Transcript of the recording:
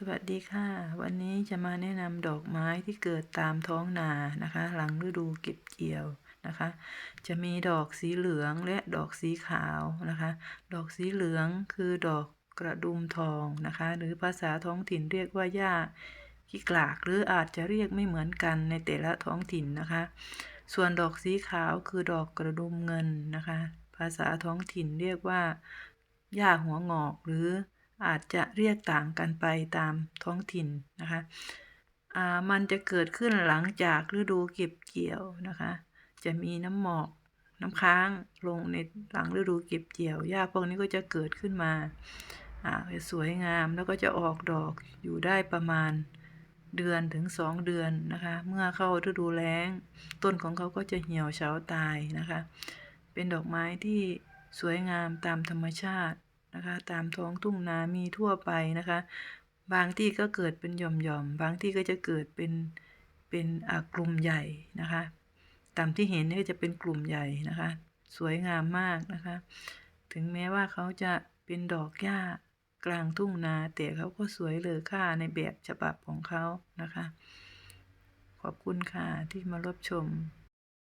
สวัสดีค่ะ วันนี้จะมาแนะนำดอกไม้ที่เกิดตามท้องนานะคะ หลังฤดูเก็บเกี่ยวนะคะ จะมีดอกสีเหลืองและดอกสีขาวนะคะ ดอกสีเหลืองคือดอกกระดุมทองนะคะ หรือภาษาท้องถิ่นเรียกว่าหญ้าขี้กลากหรืออาจจะเรียกไม่เหมือนกันในแต่ละท้องถิ่นนะคะ ส่วนดอกสีขาวคือดอกกระดุมเงินนะคะ ภาษาท้องถิ่นเรียกว่าหญ้าหัวงอกหรือ อาจจะเรียกต่างกันไปตามท้องถิ่นนะคะอ่ามันจะเกิดขึ้นหลังจากฤดูเก็บเกี่ยวนะคะ จะมีน้ำหมอกน้ำค้างลงในหลังฤดูเก็บเกี่ยวหญ้าพวกนี้ก็จะเกิดขึ้นมาอ่าสวยงามแล้วก็จะออกดอกอยู่ได้ประมาณเดือนถึงสองเดือนนะคะ เมื่อเข้าฤดูแล้ง ต้นของเขาก็จะเหี่ยวเฉาตายนะคะ เป็นดอกไม้ที่สวยงามตามธรรมชาติ นะคะ ตามท้องทุ่งนามีทั่วไปนะคะ บางที่ก็เกิดเป็นหย่อมๆ บางที่ก็จะเกิดเป็นเป็นกลุ่มใหญ่นะคะ ตามที่เห็นนี่ก็จะเป็นกลุ่มใหญ่นะคะ สวยงามมากนะคะ ถึงแม้ว่าเขาจะเป็นดอกหญ้ากลางทุ่งนาแต่เขาก็สวยเลอค่าในแบบฉบับของเขานะคะ ขอบคุณค่ะที่มารับชม